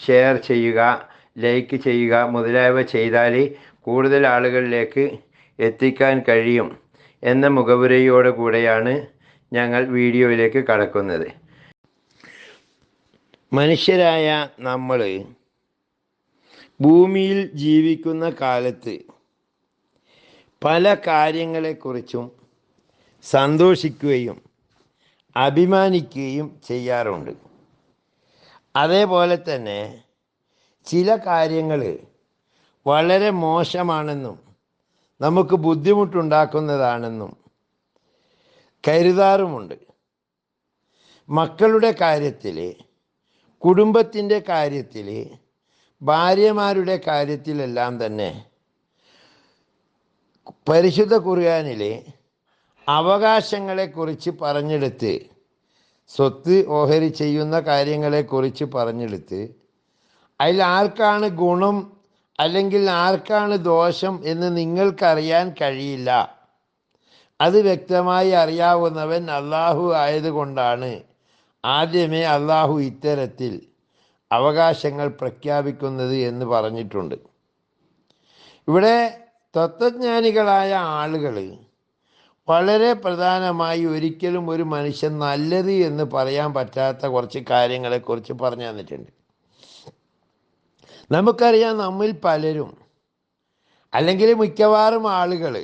Share ചെയ്യുക like ചെയ്യുക മുതലായവ ചെയ്താൽ കൂടുതൽ ആളുകളിലേക്ക് എത്തിക്കാൻ കഴിയും എന്ന മുഖവുരയോട് കൂടെയാണ് ഞങ്ങൾ വീഡിയോയിലേക്ക് കടക്കുന്നത്. മനുഷ്യരായ നമ്മൾ ഭൂമിയിൽ ജീവിക്കുന്ന കാലത്ത് പല കാര്യങ്ങളെക്കുറിച്ചും സന്തോഷിക്കുകയും അഭിമാനിക്കുകയും ചെയ്യാറുണ്ട്. അതേപോലെ തന്നെ ചില കാര്യങ്ങൾ വളരെ മോശമാണെന്നും നമുക്ക് ബുദ്ധിമുട്ടുണ്ടാക്കുന്നതാണെന്നും കരുതാറുമുണ്ട്. മക്കളുടെ കാര്യത്തിൽ കുടുംബത്തിന്റെ കാര്യത്തിൽ ഭാര്യമാരുടെ കാര്യത്തിലെല്ലാം തന്നെ പരിശുദ്ധ കുറിയാനിലെ അവകാശങ്ങളെക്കുറിച്ച് പറഞ്ഞെടുത്ത് സ്വത്ത് ഓഹരി ചെയ്യുന്ന കാര്യങ്ങളെക്കുറിച്ച് പറഞ്ഞെടുത്ത് അതിൽ ആർക്കാണ് ഗുണം അല്ലെങ്കിൽ ആർക്കാണ് ദോഷം എന്ന് നിങ്ങൾക്കറിയാൻ കഴിയില്ല. അത് വ്യക്തമായി അറിയാവുന്നവൻ അള്ളാഹു ആയതുകൊണ്ടാണ് ആദ്യമേ അള്ളാഹു ഇത്തരത്തിൽ അവകാശങ്ങൾ പ്രഖ്യാപിക്കുന്നത് എന്ന് പറഞ്ഞിട്ടുണ്ട്. ഇവിടെ തത്വജ്ഞാനികളായ ആളുകൾ വളരെ പ്രധാനമായി ഒരിക്കലും ഒരു മനുഷ്യൻ നല്ലത് എന്ന് പറയാൻ പറ്റാത്ത കുറച്ച് കാര്യങ്ങളെക്കുറിച്ച് പറഞ്ഞു തന്നിട്ടുണ്ട്. നമുക്കറിയാം നമ്മിൽ പലരും അല്ലെങ്കിൽ മിക്കവാറും ആളുകൾ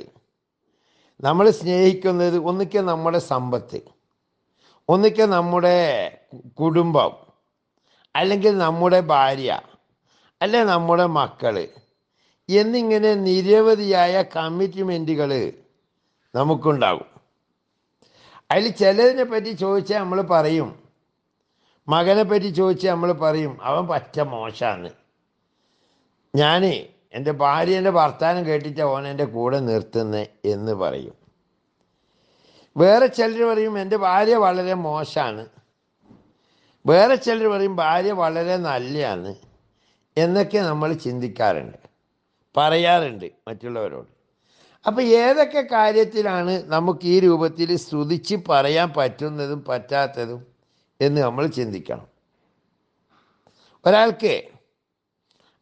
നമ്മൾ സ്നേഹിക്കുന്നത് ഒന്നിക്ക നമ്മുടെ സമ്പത്ത് ഒന്നിക്ക നമ്മുടെ കുടുംബം അല്ലെങ്കിൽ നമ്മുടെ ഭാര്യ അല്ലെ നമ്മുടെ മക്കൾ എന്നിങ്ങനെ നിരവധിയായ കമ്മിറ്റ്മെന്റുകൾ നമുക്കുണ്ടാകും. അതിൽ ചിലതിനെ പറ്റി ചോദിച്ചാൽ നമ്മൾ പറയും. മകനെ പറ്റി ചോദിച്ചാൽ നമ്മൾ പറയും അവൻ പറ്റ മോശമാണ് ഞാൻ എന്റെ ഭാര്യേന്റെ ഭർത്താനം കേട്ടിട്ട് ഓൻ എന്റെ കൂടെ നിർത്തുന്നത് എന്ന് പറയും. വേറെ ചിലർ പറയും എന്റെ ഭാര്യ വളരെ മോശമാണ് വേറെ ചിലർ പറയും ഭാര്യ വളരെ നല്ലതാണ് എന്നൊക്കെ നമ്മൾ ചിന്തിക്കാറുണ്ട്. പറയാറുണ്ട് മറ്റുള്ളവരോട്. അപ്പം ഏതൊക്കെ കാര്യത്തിലാണ് നമുക്ക് ഈ രൂപത്തിൽ സ്തുതിച്ച് പറയാൻ പറ്റുന്നതും പറ്റാത്തതും എന്ന് നമ്മൾ ചിന്തിക്കണം. ഒരാൾക്ക്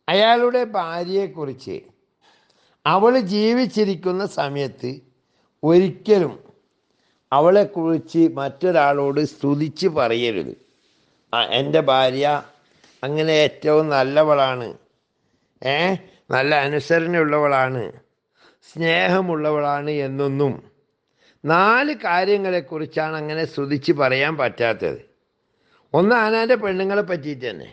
അയാളുടെ ഭാര്യയെക്കുറിച്ച് അവൾ ജീവിച്ചിരിക്കുന്ന സമയത്ത് ഒരിക്കലും അവളെക്കുറിച്ച് മറ്റൊരാളോട് സ്തുതിച്ച് പറയരുത്. എന്റെ ഭാര്യ അങ്ങനെ ഏറ്റവും നല്ലവളാണ്. ഏ? നല്ല അനുസരണയുള്ളവളാണ്. സ്നേഹമുള്ളവളാണ് എന്നൊന്നും. നാല് കാര്യങ്ങളെക്കുറിച്ചാണ് അങ്ങനെ ശ്രുതിച്ച് പറയാൻ പറ്റാത്തത്. ഒന്ന് ആനാന്റെ പെണ്ണുങ്ങളെ പറ്റിയിട്ട് തന്നെ.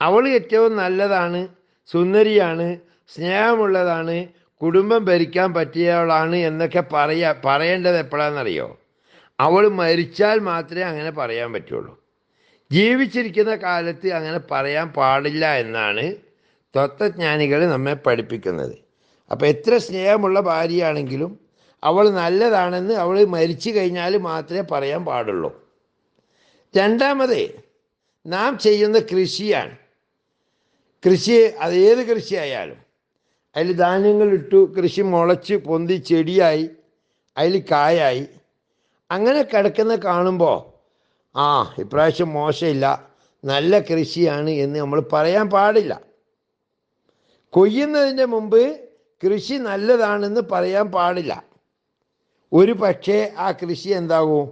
അവൾ ഏറ്റവും നല്ലതാണ് സുന്ദരിയാണ് സ്നേഹമുള്ളതാണ് കുടുംബം ഭരിക്കാൻ പറ്റിയവളാണ് എന്നൊക്കെ പറയാ പറയേണ്ടത് എപ്പോഴാണെന്നറിയോ അവൾ മരിച്ചാൽ മാത്രമേ അങ്ങനെ പറയാൻ പറ്റുള്ളൂ. ജീവിച്ചിരിക്കുന്ന കാലത്ത് അങ്ങനെ പറയാൻ പാടില്ല എന്നാണ് തത്വജ്ഞാനികൾ നമ്മെ പഠിപ്പിക്കുന്നത്. അപ്പോൾ എത്ര സ്നേഹമുള്ള ഭാര്യയാണെങ്കിലും അവൾ നല്ലതാണെന്ന് അവൾ മരിച്ചു കഴിഞ്ഞാൽ മാത്രമേ പറയാൻ പാടുള്ളൂ. രണ്ടാമത് നാം ചെയ്യുന്ന കൃഷിയാണ്. കൃഷി അത് ഏത് കൃഷിയായാലും അതിൽ ധാന്യങ്ങളിട്ടു കൃഷി മുളച്ച് പൊന്തി ചെടിയായി അതിൽ കായായി. അങ്ങനെ കിടക്കുന്ന കാണുമ്പോൾ ആ ഇപ്രാവശ്യം മോശമില്ല നല്ല കൃഷിയാണ് എന്ന് നമ്മൾ പറയാൻ പാടില്ല. കൊയ്യുന്നതിന്റെ മുമ്പ് കൃഷി നല്ലതാണെന്ന് പറയാൻ പാടില്ല. ഒരു പക്ഷേ ആ കൃഷി എന്താകും?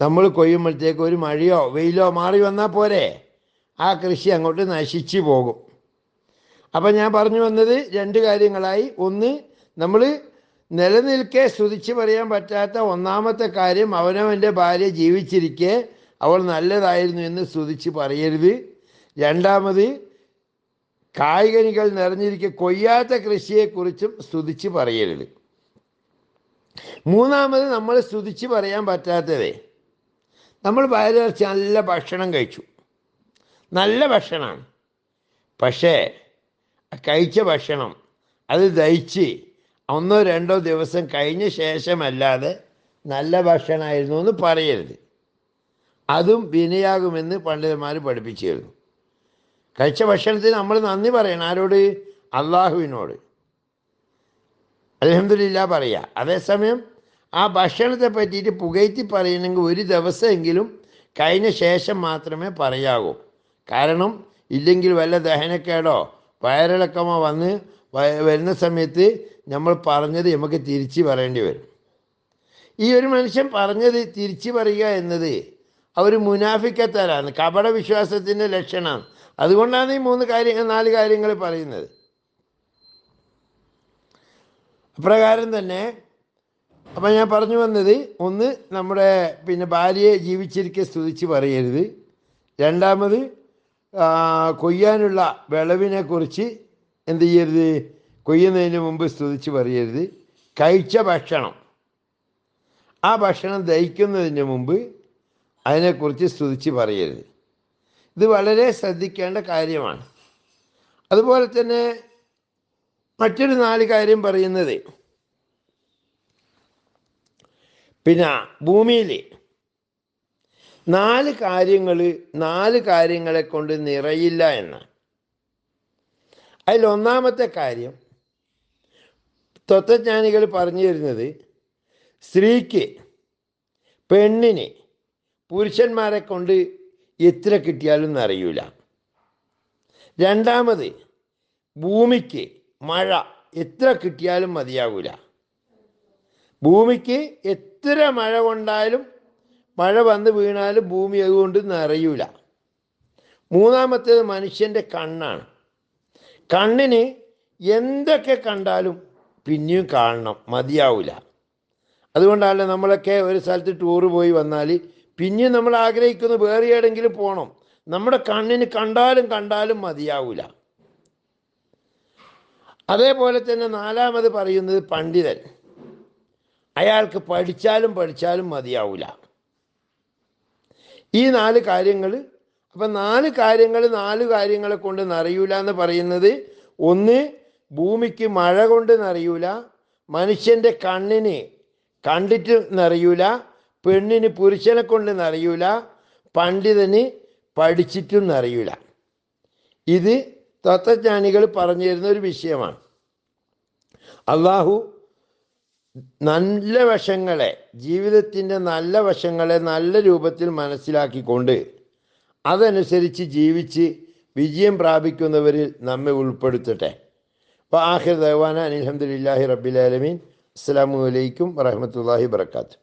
നമ്മൾ കൊയ്യുമ്പോഴത്തേക്ക് ഒരു മഴയോ വെയിലോ മാറി വന്നാൽ പോരെ. ആ കൃഷി അങ്ങോട്ട് നശിച്ചു പോകും. അപ്പം ഞാൻ പറഞ്ഞു വന്നത് രണ്ട് കാര്യങ്ങളായി. ഒന്ന് നമ്മൾ നിലനിൽക്കെ സ്തുതിച്ച് പറയാൻ പറ്റാത്ത ഒന്നാമത്തെ കാര്യം അവനവന്റെ ഭാര്യ ജീവിച്ചിരിക്കെ അവൾ നല്ലതായിരുന്നു എന്ന് സ്തുതിച്ച് പറയരുത്. രണ്ടാമത് കായികനികൾ നിറഞ്ഞിരിക്കെ കൊയ്യാത്ത കൃഷിയെക്കുറിച്ചും സ്തുതിച്ച് പറയരുത്. മൂന്നാമത് നമ്മൾ സ്തുതിച്ച് പറയാൻ പറ്റാത്തതേ നമ്മൾ വയറിറച്ച് നല്ല ഭക്ഷണം കഴിച്ചു. നല്ല ഭക്ഷണമാണ്. പക്ഷേ കഴിച്ച ഭക്ഷണം അത് ദഹിച്ച് ഒന്നോ രണ്ടോ ദിവസം കഴിഞ്ഞ ശേഷമല്ലാതെ നല്ല ഭക്ഷണമായിരുന്നു എന്ന് പറയരുത്. അതും വിനയാകുമെന്ന് പണ്ഡിതന്മാർ പഠിപ്പിച്ചിരുന്നു. കഴിച്ച ഭക്ഷണത്തിന് നമ്മൾ നന്ദി പറയണം. ആരോട്? അള്ളാഹുവിനോട്. അലഹമില്ല പറയുക അതേസമയം ആ ഭക്ഷണത്തെ പറ്റിയിട്ട് പുകയത്തി പറയണമെങ്കിൽ ഒരു ദിവസമെങ്കിലും കഴിഞ്ഞ ശേഷം മാത്രമേ പറയാവൂ. കാരണം ഇല്ലെങ്കിൽ വല്ല ദഹനക്കേടോ വയറിളക്കമോ വന്ന് വരുന്ന സമയത്ത് നമ്മൾ പറഞ്ഞത് നമുക്ക് തിരിച്ച് പറയേണ്ടി വരും. ഈ ഒരു മനുഷ്യൻ പറഞ്ഞത് തിരിച്ചു പറയുക എന്നത് അവർ മുനാഫിക്കത്തരാണ് കപട വിശ്വാസത്തിന്റെ ലക്ഷണമാണ്. അതുകൊണ്ടാണ് ഈ മൂന്ന് കാര്യങ്ങൾ നാല് കാര്യങ്ങൾ പറയുന്നത്. അപ്രകാരം തന്നെ അപ്പം ഞാൻ പറഞ്ഞു വന്നത് ഒന്ന് നമ്മുടെ പിന്നെ ഭാര്യയെ ജീവിച്ചിരിക്കെ സ്തുതിച്ച് പറയരുത്. രണ്ടാമത് കൊയ്യാനുള്ള വിളവിനെക്കുറിച്ച് എന്ത് ചെയ്യരുത്? കൊയ്യുന്നതിന് മുമ്പ് സ്തുതിച്ച് പറയരുത്. കഴിച്ച ഭക്ഷണം. ആ ഭക്ഷണം ദഹിക്കുന്നതിന് മുമ്പ് അതിനെക്കുറിച്ച് സ്തുതിച്ച് പറയരുത്. ഇത് വളരെ ശ്രദ്ധിക്കേണ്ട കാര്യമാണ്. അതുപോലെ തന്നെ മറ്റൊരു നാല് കാര്യം പറയുന്നത്. പിന്നെ ഭൂമിയിൽ നാല് കാര്യങ്ങൾ നാല് കാര്യങ്ങളെ കൊണ്ട് നിറയില്ല എന്ന്. അതിൽ ഒന്നാമത്തെ കാര്യം തത്വജ്ഞാനികൾ പറഞ്ഞു തരുന്നത് സ്ത്രീക്ക് പെണ്ണിന് പുരുഷന്മാരെ കൊണ്ട് എത്ര കിട്ടിയാലും അറിയൂല രണ്ടാമത് ഭൂമിക്ക് മഴ എത്ര കിട്ടിയാലും മതിയാകൂല ഭൂമിക്ക് എത്ര മഴ കൊണ്ടാലും മഴ വന്ന് വീണാലും ഭൂമി അതുകൊണ്ട് നിറയൂല മൂന്നാമത്തേത് മനുഷ്യന്റെ കണ്ണാണ്. കണ്ണിന് എന്തൊക്കെ കണ്ടാലും പിന്നെയും കാണണം മതിയാവില്ല അതുകൊണ്ടാണല്ലോ നമ്മളൊക്കെ ഒരു സ്ഥലത്ത് ടൂറ് പോയി വന്നാൽ പിന്നെയും നമ്മൾ ആഗ്രഹിക്കുന്നു വേറെ എവിടെയെങ്കിലും പോകണം നമ്മുടെ കണ്ണിന് കണ്ടാലും കണ്ടാലും മതിയാവൂല. അതേപോലെ തന്നെ നാലാമത് പറയുന്നത് പണ്ഡിതൻ. അയാൾക്ക് പഠിച്ചാലും പഠിച്ചാലും മതിയാവൂല. ഈ നാല് കാര്യങ്ങൾ അപ്പം നാല് കാര്യങ്ങൾ നാല് കാര്യങ്ങളെ കൊണ്ട് നിറയൂല എന്ന് പറയുന്നത് ഒന്ന് ഭൂമിക്ക് മഴ കൊണ്ട് നിറയൂല. മനുഷ്യന്റെ കണ്ണിന് കണ്ടിട്ട് നിറയൂല. പെണ്ണിന് പുരുഷനെ കൊണ്ട് നിറയൂല പണ്ഡിതന് പഠിച്ചിട്ടും നിറയൂല ഇത് തത്വജ്ഞാനികൾ പറഞ്ഞു തരുന്ന ഒരു വിഷയമാണ്. അള്ളാഹു നല്ല വശങ്ങളെ ജീവിതത്തിന്റെ നല്ല വശങ്ങളെ നല്ല രൂപത്തിൽ മനസ്സിലാക്കിക്കൊണ്ട് അതനുസരിച്ച് ജീവിച്ച് വിജയം പ്രാപിക്കുന്നവരിൽ നമ്മെ ഉൾപ്പെടുത്തട്ടെ. അപ്പോൾ ആഹിർ ദവാന അനിൽഹമ്മദില്ലാഹി റബ്ബിലാലമീൻ അസ്സാം വലൈക്കും വറഹമത്തല്ലാഹി വർക്കാത്തു